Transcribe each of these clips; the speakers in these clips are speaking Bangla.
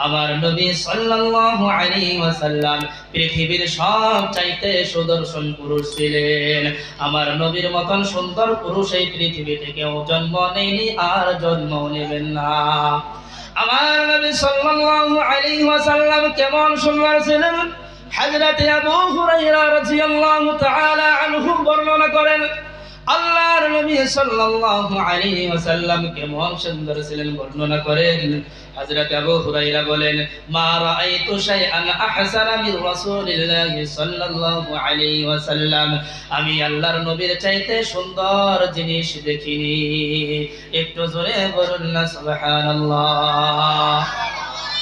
আমার নবী সাল্লাল্লাহু আলাইহি ওয়াসাল্লাম পৃথিবীর সব চাইতে সুদর্শন পুরুষ ছিলেন। আমার নবীর মতন সুন্দর পুরুষ এই পৃথিবীতে কেউ জন্ম নেয়নি আর জন্ম নেবেন না। আমার নবী সাল্লাল্লাহু আলাইহি ওয়াসাল্লাম কেমন সুন্দর ছিলেন? হযরত আবু হুরায়রা রাদিয়াল্লাহু তাআলা আনহু বর্ণনা নবী সাল্লাল্লাহু আলাইহি ওয়াসাল্লাম কেমন সুন্দর ছিলেন, বর্ণনা করেন। হযরত আবু বলেন, মা রাআইতু শাইআন মিন রাসূলিল্লাহি সাল্লাল্লাহু আলাইহি ওয়াসাল্লাম। আমি আল্লাহর নবীর চাইতে সুন্দর জিনিস দেখিনি। একটু জোরে বলুন না, সুবহানাল্লাহ।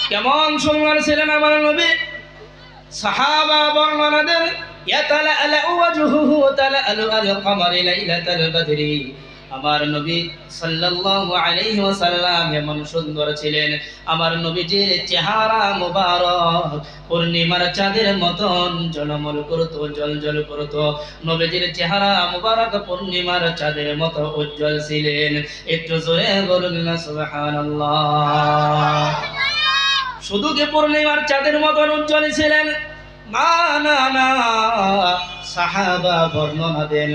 কেমন সুন্দর ছিলেন আমার নবী? সাহাবা বর্ণনা দেন ইয়াতালাআলা ওয়াজহুহু তালাআলু আল কমারি লাইলাতাল আমার নবী সাল্লাল্লাহু আলাইহি ওয়াসাল্লাম এমন সুন্দর ছিলেন। আমার নবীজির চেহারা মোবারক, পূর্ণিমার চাঁদের মতন জলমল করত জলজল করত। নবীজির চেহারা মোবারক, পূর্ণিমার চাঁদের মতো উজ্জ্বল ছিলেন। একটু জোরে বলুন না, সুবহানাল্লাহ। শুধু কি পূর্ণিমার চাঁদের মতন উজ্জ্বল ছিলেন? না না না সাহাবা বর্ণনা দেন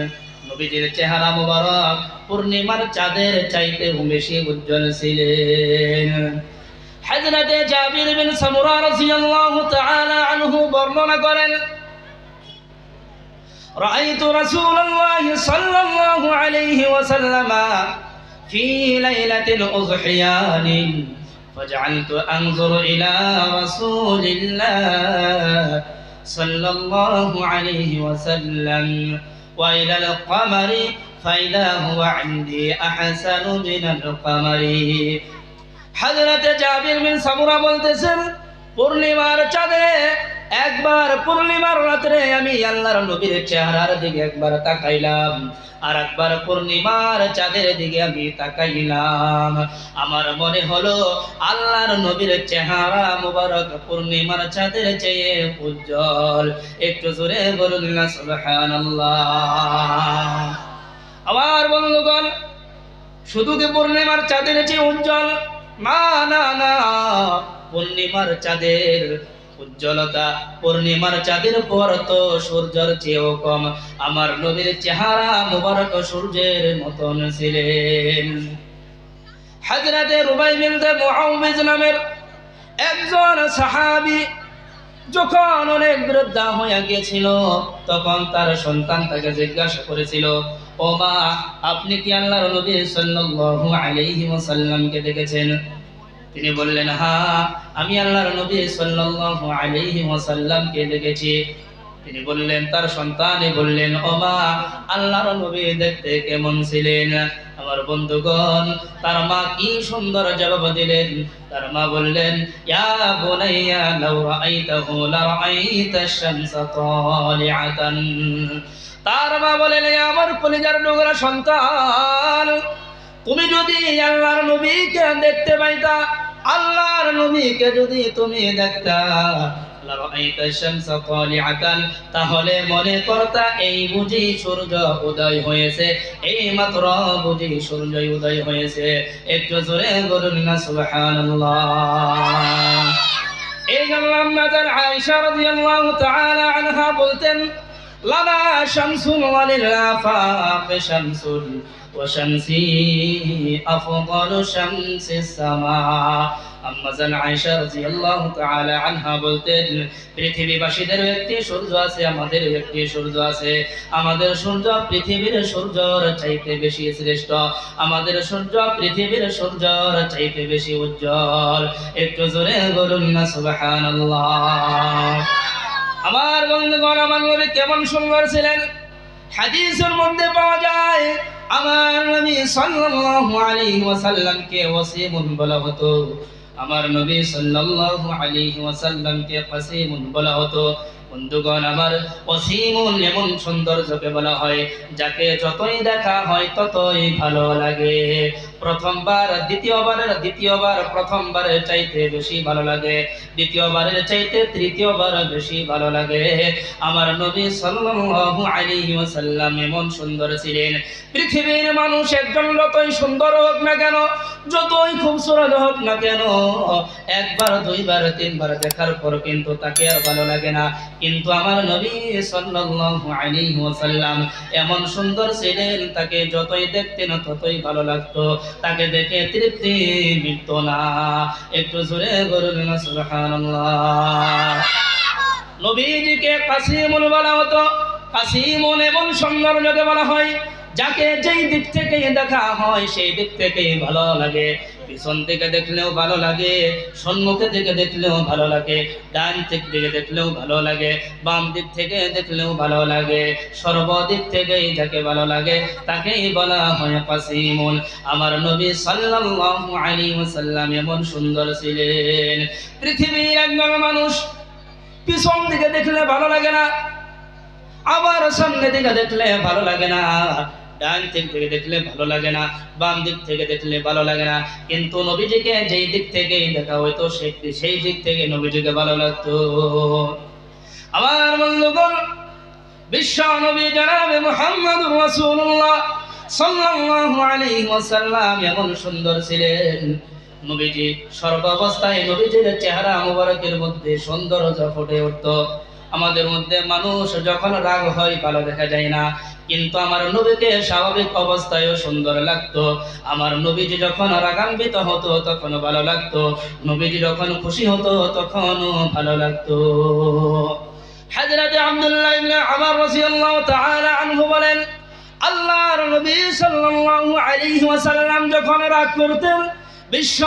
নবীজির চেহারা মোবারক পূর্ণিমার চাঁদের চাইতে বেশি উজ্জ্বল ছিলেন হযরতে জাবির বিন সামুরা রাদিয়াল্লাহু তাআলা আনহু বর্ণনা করেন رأيت رسول الله صلى الله عليه وسلم في ليلة أضحيان فجعلت أنظر إلى رسول الله صلى الله عليه وسلم وإلى القمر فإذا هو عندي أحسن من القمر حضرت জাবির বিন সামুরা বলতেছেন পূর্ণিমার চাঁদে একবার পূর্ণিমার রাত্রে আমি আল্লাহর নবীর চেহারার দিকে একবার তাকাইলাম, আর একবার পূর্ণিমার চাঁদের দিকে আমি তাকাইলাম। আমার মনে হলো আল্লাহর নবীর চেহারা মুবারক পূর্ণিমার চাঁদের চেয়ে উজ্জ্বল। একটু জোরে বলুন না, সুবহানাল্লাহ। আমার বন্ধুগণ, শুধু কি পূর্ণিমার চাঁদের চেয়ে উজ্জ্বল? না না না। পূর্ণিমার চাঁদের উজ্জ্বলতা, পূর্ণিমার চাঁদের পর তো সূর্যের চেয়েও কম। আমার নবীর চেহারা মুবারক সূর্যের মতন ছিলেন। হাজরাতে রুবাই বিনতে মুআউবিজ নামের একজন সাহাবী যখন অনেক বৃদ্ধা হয়ে গিয়েছিল, তখন তার সন্তান তাকে জিজ্ঞাসা করেছিল, ও মা, আপনি কি আল্লাহর নবী সাল্লাল্লাহু আলাইহি ওয়াসাল্লামকে দেখেছেন? তিনি বললেন, হা, আমি আল্লাহর নবী সাল্লাল্লাহু আলাইহি ওয়াসাল্লামকে দেখেছি। তিনি বললেন, তার সন্তানে বললেন, ও মা, আল্লাহর নবী দেখতে কেমন ছিলেন? আমার বন্ধুগণ, তার মা কি সুন্দর জবাব দিলেন। তার মা বললেন, ইয়া বুনাইয়া, লাউ রাআইতাহু লা রাআইতা আশ-শামসা তালিআতান। তার মা বলেন আমার কলিজার ডোগরা সন্তান, তুমি যদি আল্লাহর নবীকে দেখতে পাইতা আল্লাহর নবীকে যদি তুমি দেখতা তাহলে মনে করতা এই বুঝি সূর্য উদয় হয়েছে, এই মাত্র বুঝি সূর্য উদয় হয়েছে। একটু জোরে বলুন না এই আনহা বলতেন শামসুন ওয়ালিল শামসুন وشمسي أفضل شمس السماء আম্মাজান আয়েশা রাদিয়াল্লাহু তাআলা আনহা বলতেন পৃথিবীবাসীদের একটি সূর্য আছে আমাদের একটি সূর্য আছে আমাদের সূর্য পৃথিবীর সূর্যর চাইতে বেশি শ্রেষ্ঠ আমাদের সূর্য পৃথিবীর সূর্যর চাইতে বেশি উজ্জ্বল একটু জোরে বলুন না সুবহানাল্লাহ আমার বন্ধুগণ আমার নবী কেমন সুন্দর ছিলেন হাদিসের মধ্যে পাওয়া যায় আমার নবী সাল্লাল্লাহু আলাইহি ওয়াসাল্লামকে ওয়াসিমুন বলা হতো। আমার নবী সাল্লাল্লাহু আলাইহি ওয়াসাল্লামকে কাসিমুন বলা হতো। বন্ধুগণ, আমার অসীমুন এমন সৌন্দর্যকে বলা হয়, যাকে যতই দেখা হয় ততই ভালো লাগে। প্রথমবার, দ্বিতীয়বারের, দ্বিতীয়বার, প্রথমবারের চাইতে বেশি ভালো লাগে। দ্বিতীয়বারের চাইতে তৃতীয়বার বেশি ভালো লাগে। আমার নবী সাল্লাল্লাহু আলাইহি ওয়াসাল্লাম এমন সুন্দর ছিলেন। পৃথিবীর মানুষ একজন যতই সুন্দর হোক না কেন, যতই খুবসুরত হোক না কেন, একবার, দুইবার, তিনবার দেখার পর কিন্তু তাকে আর ভালো লাগে না। কিন্তু আমার নবী সাল্লাল্লাহু আলাইহি ওয়াসাল্লাম এমন সুন্দর ছিলেন, তাকে যতই দেখতেন ততই ভালো লাগতো। তাকে দেখে তৃপ্তি মিটত না। একটু জোরে বলুন না, সুবহানাল্লাহ। নবীজিকে কাসিমুল বলা হতো। কাসিমুল এমন সৌন্দর্যকে বলা হয়, যাকে যেই দিক থেকে দেখা হয়, সেই দিক থেকেই ভালো লাগে। পিছন থেকে দেখলেও ভালো লাগে, সম্মুখে থেকে দেখলেও ভালো লাগে, ডান দিক থেকে দেখলেও ভালো লাগে, বাম দিক থেকে দেখলেও ভালো লাগে, সর্বদিক থেকেই যাকে ভালো লাগে তাকেই বলা হয় কাসিমুল। আমার নবী সাল্লাল্লাহু আলাইহি ওয়াসাল্লাম এমন সুন্দর ছিলেন। পৃথিবীর একজন মানুষ পিছন দিকে দেখলে ভালো লাগে না, আবার সামনে দিকে দেখলে ভালো লাগে না। ডান দিক থেকে দেখলে ভালো লাগে না, বাম দিক থেকে দেখলে ভালো লাগে না। কিন্তু নবীজিকে যেই দিক থেকে দেখা হইতো, সেই সেই দিক থেকে নবীজিকে ভালো লাগতো। আমার বন্ধুগণ, বিশ্ব নবী জানাবে মুহাম্মদুর রাসূলুল্লাহ সাল্লাল্লাহু আলাইহি ওয়াসাল্লাম এমন সুন্দর ছিলেন। নবীজি সর্বাবস্থায় নবীজির চেহারা মুবারকের মধ্যে সৌন্দর্য ফুটে উঠত। আমাদের মধ্যে মানুষ যখন রাগ হয়, ভালো দেখা যায় না। কিন্তু আমার নবীকে স্বাভাবিক অবস্থায়ও সুন্দর লাগতো। আমার নবীজি যখন রাগান্বিত হতো তখন ভালো লাগতো। নবীজি যখন খুশি হতো, তখনও ভালো লাগতো। হযরত আব্দুল্লাহ ইবনে আমর রাদিয়াল্লাহু তাআলা আনহু বলেন, আল্লাহর নবী সাল্লাল্লাহু আলাইহি ওয়াসাল্লাম যখন রাগ করতেন, বিশ্ব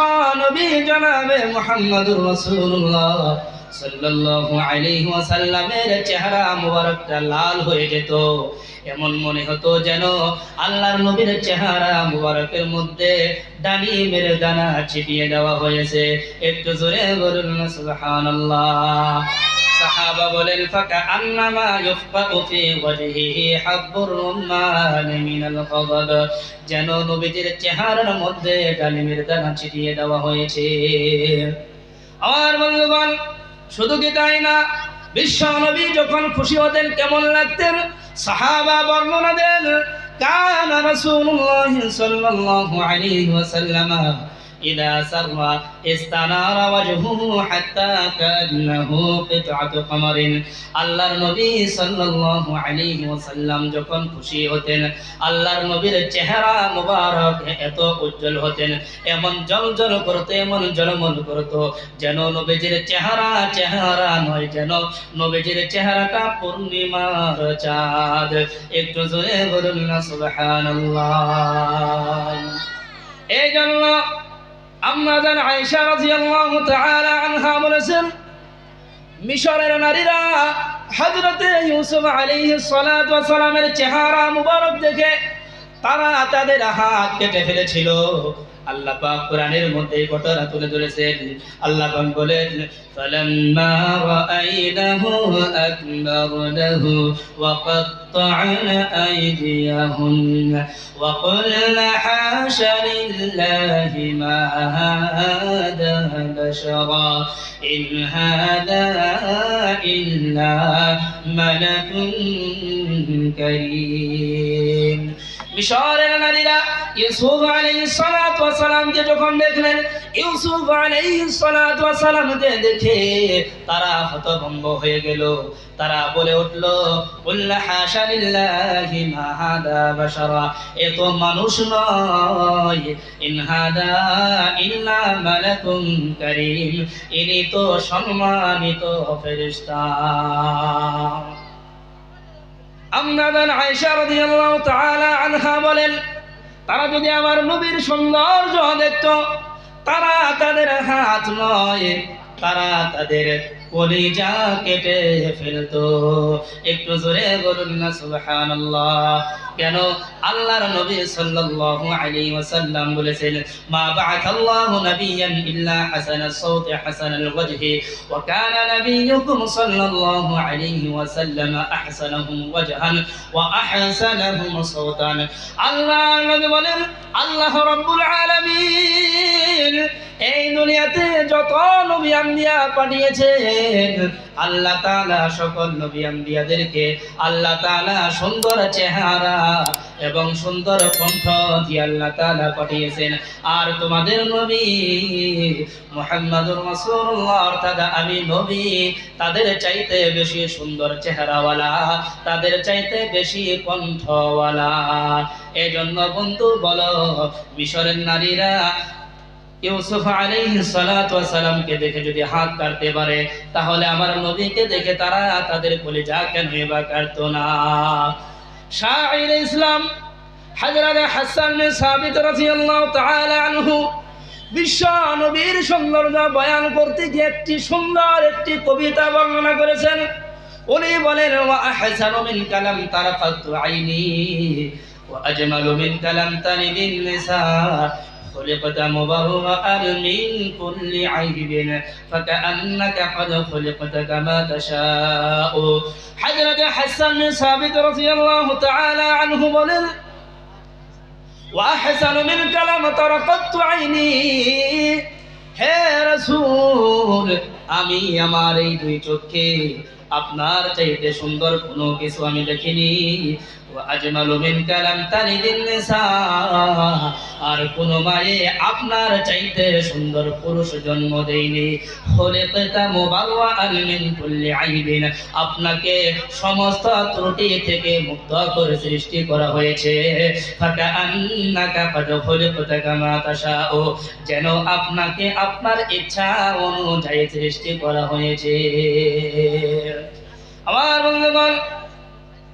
নবী জনাবে মুহাম্মদুর রাসূলুল্লাহ। লাল হয়ে যেত। এমন মনে হতো যেন আল্লাহর নবীর চেহারা দেওয়া হয়েছে। যেন চেহারার মধ্যে ডালিমের দানা ছিটিয়ে দেওয়া হয়েছে। আমার বন্ধুগণ শুধু কি তাই না? বিশ্ব নবী যখন খুশি হতেন, কেমন লাগতেন? সাহাবা বর্ণনা দেন, কান রাসূলুল্লাহ সাল্লাল্লাহু আলাইহি ওয়াসাল্লাম إذا سر استنار وجهه حتى كأنه قطعة قمر আল্লাহর নবী সাল্লাল্লাহু আলাইহি ওয়াসাল্লাম যখন খুশি হতেন আল্লাহর নবীর চেহারা মুবারক এত উজ্জ্বল হতেন এমন জলজল করতো এমন জলমল করতো যেন নবীজির চেহারা চেহারা নয় যেন নবীজির চেহারাটা পূর্ণিমার চাঁদ একটু জোরে বলুন না সুবহানাল্লাহ এই জন্য আম্মাজান আয়েশা রাদিয়াল্লাহু তাআলা আনহা বলেছেন, মিশরের নারীরা হযরতে ইউসুফ আলাইহিস সালাতু ওয়াস সালামের চেহারা মুবারক দেখে তারা তাদের হাত কেটে ফেলেছিল আল্লাহ পাক কোরআনের মধ্যে এই ঘটনা তুলে ধরেছেন আল্লাহ পাক বলেন ফালাম্মা রাআইনাহু আকবারনাহু ওয়া قطعنا أيديهن وقلنا حاش لله ما هذا بشرا إن هذا إلا ملك كريم মিশরের নারীরা ইউসুফ আলাইহিস সালাতু ওয়াস সালামকে যখন দেখলেন, ইউসুফ আলাইহিস সালাতু ওয়াস সালামকে দেখে তারা হতভম্ব হয়ে গেল। তারা বলে উঠল উল্লাহ হাশা লিল্লাহি মা হাদা বাশারা। এ তো মানুষ নয়। ইন হাদা ইল্লা মালাকুম কারীম। ইনি তো সম্মানিত ফেরেশতা। আমনাদান আয়েশা রাদিয়াল্লাহু তাআলা আনহা বলেন, তারা যদি আমার নবীর সৌন্দর্য দেখত, তারা তাদের হাত নয় তারা তাদের কলিজা কেটে ফেলতো। একটু জোরে বলুন না, সুবহানাল্লাহ। কেন? আল্লাহর নবী সাল্লাল্লাহু আলাইহি ওয়াসাল্লাম বলেছেন, মা বা'আথাল্লাহু নাবিয়ান ইল্লা হাসানাস সাওতি হাসানাল ওয়াজহি, ওয়া কানা নাবিয়ুকুম সাল্লাল্লাহু আলাইহি ওয়াসাল্লাম আহসানাহুম ওয়াজহান, ওয়া আহসানাহুম সাওতান আল্লাহর নবী বলেন, আল্লাহ রাব্বুল আলামিন এই দুনিয়াতে যত নবী আম্বিয়া পাঠিয়েছেন, আল্লাহ তাআলা সকল নবী আম্বিয়াদেরকে আল্লাহ তাআলা সুন্দর চেহারা এবং সুন্দর কণ্ঠ দিয়ে আল্লাহ তাআলা পাঠিয়েছেন। আর তোমাদের নবী মুহাম্মাদুর রাসূলুল্লাহ, অর্থাৎ আমি নবী, তাদের চাইতে বেশি সুন্দর চেহারাওয়ালা, তাদের চাইতে বেশি কণ্ঠওয়ালা। এজন্য বন্ধু বলো, মিশরের নারীরা ইউসুফ দেখে যদি হাত কাটতে পারে, তাহলে আমার নবীকে দেখে তারা তাদের কলিজা কেন বা কাটতো না? ইসলাম হাসান সাবিত রাদিয়াল্লাহু তাআলা আনহু, বিশ্ব নবীর সৌন্দর্য বয়ান করতে গিয়ে একটি সুন্দর একটি কবিতা বর্ণনা করেছেন। উনি বলেন, ওয়া আহসানু মিন কালাম তারাকাতু আইনি, ওয়া আজমালু মিন কালাম তানিদিন নিসা خلقت مبرأ من كل عيب فكأنك قد خلقت كما تشاء حضرت حسن بن ثابت رضي الله تعالى عنه বলেন وأحسن من كلام ترقت عيني হে রাসূল আমি আমার এই দুই চোখে আপনার চাইতে সুন্দর কোনো কিছু আমি দেখিনি। আর কোন মায়ে আপনার চাইতে সুন্দর পুরুষ জন্ম দেয়নি। আইবিন আপনাকে সমস্ত ত্রুটি থেকে মুক্ত করে সৃষ্টি করা হয়েছে। যেন আপনাকে আপনার ইচ্ছা অনুযায়ী সৃষ্টি করা হয়েছে। আমার বন্ধুগণ,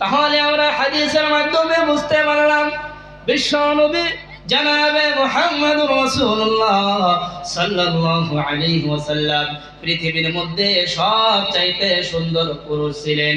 তাহলে আমরা হাদিসের মাধ্যমে বুঝতে পারলাম, বিশ্ব নবী জানাবে মোহাম্মদ রাসূলুল্লাহ সাল্লাল্লাহু আলাইহি ওয়াসাল্লাম। পৃথিবীর মধ্যে সব চাইতে সুন্দর পুরুষ ছিলেন